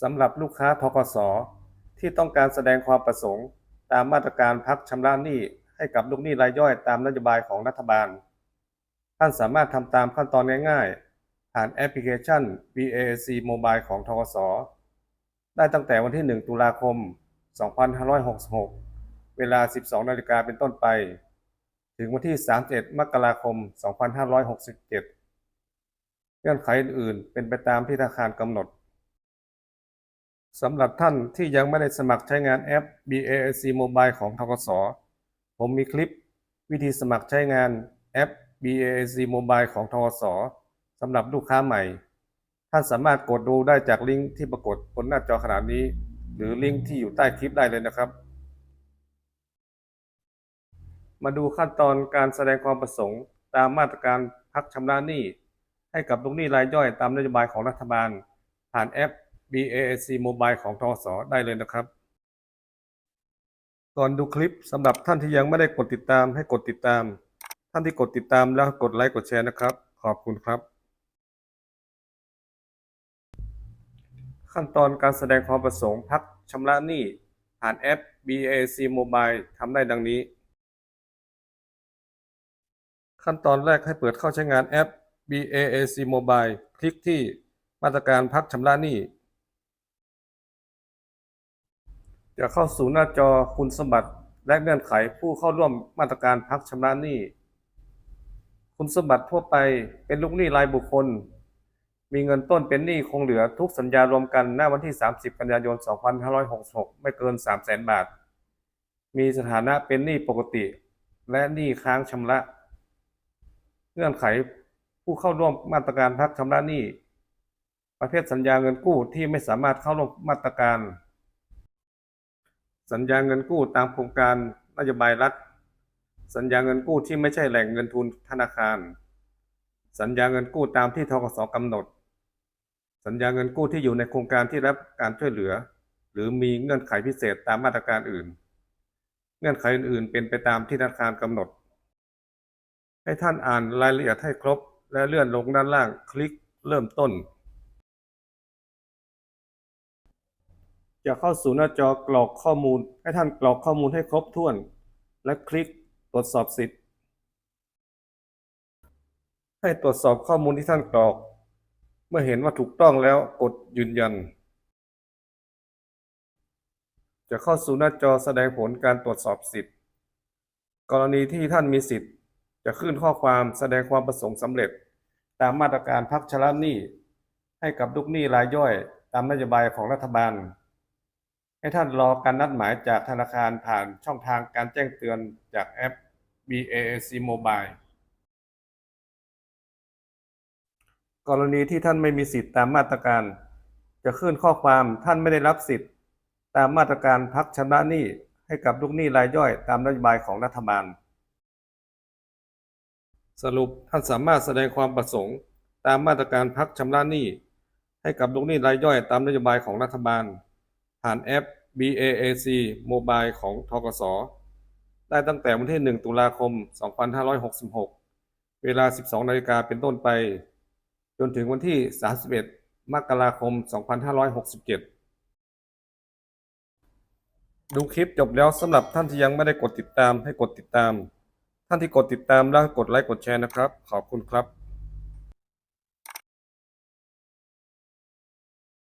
สำหรับลูกค้าทกสที่ต้องการแสดงความประสงค์ ตามมาตรการพักชำระหนี้ให้กับลูกหนี้รายย่อยตามนโยบายของรัฐบาล ท่านสามารถทำตามขั้นตอนง่ายๆ ผ่านแอปพลิเคชัน BAC Mobile ของทกสได้ตั้งแต่วันที่ 1 ตุลาคม 2566 เวลา 12 นาฬิกาเป็นต้นไป ถึงวันที่ 31 มกราคม 2567 เงื่อนไขอื่นๆเป็นไปตามที่ธนาคารกำหนด สำหรับท่านที่ยังไม่ได้สมัครใช้งานแอป BAC Mobile ของทกส ผมมีคลิปวิธีสมัครใช้งานแอป BAC Mobile ของทกสสำหรับลูกค้าใหม่ ท่านสามารถกดดูได้จากลิงก์ที่ปรากฏบนหน้าจอขณะนี้ หรือลิงก์ที่อยู่ใต้คลิปได้เลยนะครับ มาดูขั้นตอนการแสดงความประสงค์ตามมาตรการพักชำระหนี้ ให้กับลูกหนี้รายย่อยตามนโยบายของรัฐบาล ผ่านแอป BAC Mobile ของทกสได้เลยนะครับ ก่อนดูคลิปสำหรับท่านที่ยังไม่ได้กดติดตามให้กดติดตาม ท่านที่กดติดตามแล้วกดไลค์กดแชร์นะครับ ขอบคุณครับ ขั้นตอนการแสดงความประสงค์พักชำระหนี้ผ่านแอป BAC Mobile ทำได้ดังนี้ ขั้นตอนแรกให้เปิดเข้าใช้งานแอป BAC Mobile คลิกที่มาตรการพักชำระหนี้ จะเข้าสู่หน้าจอคุณสมบัติและเงื่อนไขผู้เข้าร่วมมาตรการพักชำระหนี้ คุณสมบัติทั่วไปเป็นลูกหนี้รายบุคคล มีเงินต้นเป็นหนี้คงเหลือทุกสัญญารวมกันหน้าวันที่ 30 กันยายน 2566 ไม่เกิน 300,000 บาท มีสถานะเป็นหนี้ปกติ และหนี้ค้างชำระ เงื่อนไขผู้เข้าร่วมมาตรการพักชำระหนี้ ประเภทสัญญาเงินกู้ที่ไม่สามารถเข้าร่วมมาตรการ สัญญาเงินกู้ตามโครงการนโยบายรัฐ สัญญาเงินกู้ที่ไม่ใช่แหล่งเงินทุนธนาคาร สัญญาเงินกู้ตามที่ทกสกำหนด สัญญาเงินกู้ที่อยู่ในโครงการที่รับการช่วยเหลือ หรือมีเงื่อนไขพิเศษตามมาตรการอื่น เงื่อนไขอื่นๆ เป็นไปตามที่ธนาคารกำหนด ให้ท่านอ่านรายละเอียดให้ครบ และเลื่อนลงด้านล่างคลิกเริ่มต้น จะเข้าสู่หน้าจอกรอกข้อมูล ให้ท่านกรอกข้อมูลให้ครบถ้วน และคลิกตรวจสอบสิทธิ์ ให้ตรวจสอบข้อมูลที่ท่านกรอก เมื่อเห็นว่าถูกต้องแล้วกดยืนยัน จะเข้าสู่หน้าจอแสดงผลการตรวจสอบสิทธิ์ กรณีที่ท่านมีสิทธิ์ จะขึ้นข้อความแสดงความประสงค์สำเร็จ ตามมาตรการพักชำระหนี้ ให้กับลูกหนี้รายย่อย ตามนโยบายของรัฐบาล ให้ท่านรอการนัดหมายจากธนาคารผ่านช่องทางการแจ้งเตือนจากแอป BAC Mobile กรณีที่ท่านไม่มีสิทธิ์ตามมาตรการ จะขึ้นข้อความท่านไม่ได้รับสิทธิ์ ตามมาตรการพักชำระหนี้ให้กับลูกหนี้รายย่อยตามนโยบายของรัฐบาล สรุปท่านสามารถแสดงความประสงค์ ตามมาตรการพักชำระหนี้ให้กับลูกหนี้รายย่อยตามนโยบายของรัฐบาล ผ่านแอป BAAC Mobile ของทกส ได้ตั้งแต่วันที่ 1 ตุลาคม 2566 เวลา 12 นาฬิกาเป็นต้นไป จนถึงวันที่ 31 มกราคม 2567 ดูคลิปจบแล้วสำหรับท่านที่ยังไม่ได้กดติดตามให้กดติดตาม ท่านที่กดติดตามแล้วกดไลค์กดแชร์นะครับ ขอบคุณครับ